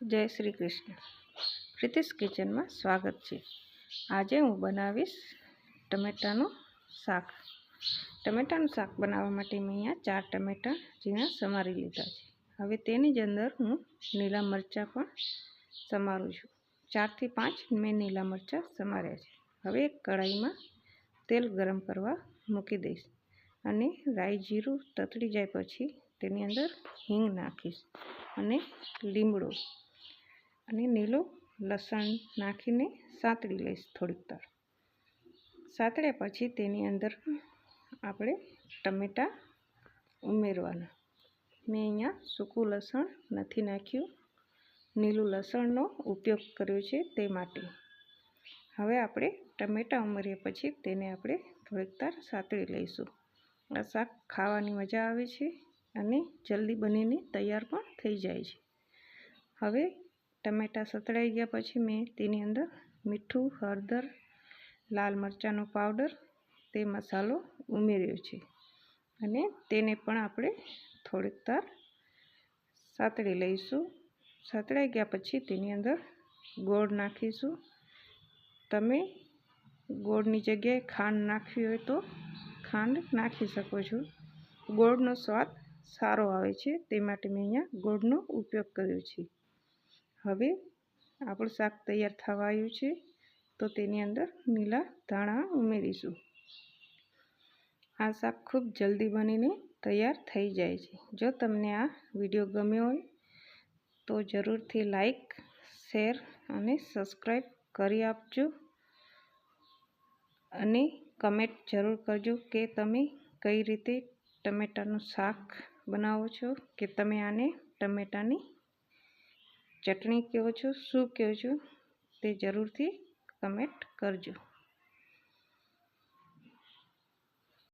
જય શ્રી કૃષ્ણ. પ્રીતિશ કિચનમાં સ્વાગત છે. આજે હું બનાવીશ ટમેટાનું શાક. ટમેટાનું શાક બનાવવા માટે મેં અહીંયા ચાર ટમેટાં ઝીણા સમારી લીધા છે. હવે તેની જ અંદર હું લીલા મરચાં પણ સમારું છું. ચારથી પાંચ મેં લીલા મરચાં સમાર્યા છે. હવે એક કઢાઈમાં તેલ ગરમ કરવા મૂકી દઈશ અને રાઈ જીરું તતડી જાય પછી તેની અંદર હિંગ નાખીશ અને લીમડો અને લીલું લસણ નાખીને સાંતળી લઈશ થોડીક તર સાંતળ્યા પછી તેની અંદર આપણે ટમેટાં ઉમેરવાના. મેં અહીંયા સૂકું લસણ નથી નાખ્યું. લીલું લસણનો ઉપયોગ કર્યો છે તે માટે. હવે આપણે ટમેટાં ઉમેર્યા પછી તેને આપણે થોડીક વાર સાંતળી લઈશું. આ શાક ખાવાની મજા આવે છે અને જલ્દી બનીને તૈયાર પણ થઈ જાય છે. હવે ટમેટાં સતળાઈ ગયા પછી મેં તેની અંદર મીઠું, હળદર, લાલ મરચાંનો પાવડર, તે મસાલો ઉમેર્યો છે. અને તેને પણ આપણે થોડીક વાર સાતળી લઈશું. સાતળાઈ ગયા પછી તેની અંદર ગોળ નાખીશું. તમે ગોળની જગ્યાએ ખાંડ નાખવી હોય તો ખાંડ નાખી શકો છો. ગોળનો સ્વાદ સારો આવે છે. તે માટે મેં અહીંયા ગોળનો ઉપયોગ કર્યો છે. હવે આપણું શાક તૈયાર થવા આવ્યું છે, તો તેની અંદર લીલા ધાણા ઉમેરીશું. આ શાક ખૂબ જલ્દી બનીને તૈયાર થઈ જાય છે. જો તમને આ વીડિયો ગમ્યો હોય, તો જરૂરથી લાઈક, શેર અને સબસ્ક્રાઈબ કરી આપજો. અને કમેન્ટ જરૂર કરજો કે તમે કઈ રીતે ટમેટાનું શાક બનાવો છો, કે તમે આને ટમેટાની ચટણી કહો છો? શું કહો છો? તે જરૂરથી કમેન્ટ કરજો.